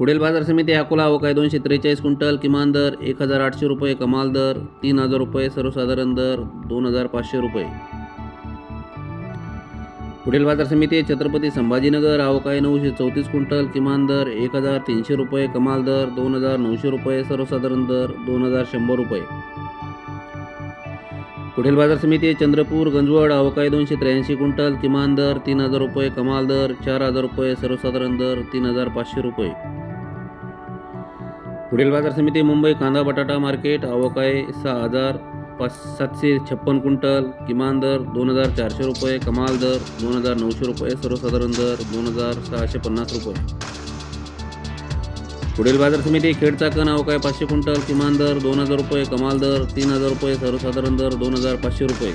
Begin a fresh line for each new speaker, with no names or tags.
पुढील बाजार समिती अकोला अवकाय दोनशे त्रेचाळीस क्विंटल किमान दर एक हजार आठशे रुपये कमाल दर तीन हजार रुपये सर्वसाधारण दर दोन हजार पाचशे रुपये. पुढील बाजार समिती छत्रपती संभाजीनगर अवकाय नऊशे चौतीस क्विंटल किमान दर एक हजार तीनशे रुपये कमाल दर दोन हजार नऊशे रुपये सर्वसाधारण दर दोन हजार शंभर रुपये. पुढील बाजार समिती चंद्रपूर गंजवड अवकाय दोनशे त्र्याऐंशी क्विंटल किमान दर तीन हजार रुपये कमाल दर चार हजार रुपये सर्वसाधारण दर तीन हजार पाचशे रुपये. पुढील बाजार समिती मुंबई कांदा बटाटा मार्केट आवकाय सहा हजार पाच सातशे छप्पन क्विंटल किमान दर दोन हजार चारशे रुपये कमाल दर दोन हजार नऊशे रुपये सर्वसाधारण दर दोन हजार सहाशे पन्नास रुपये. पुढील बाजार समिती खेड चाकण अवकाय पाचशे क्विंटल किमान दर दोन हजार रुपये कमाल दर तीन हजार रुपये सर्वसाधारण दर दोन हजार पाचशे रुपये.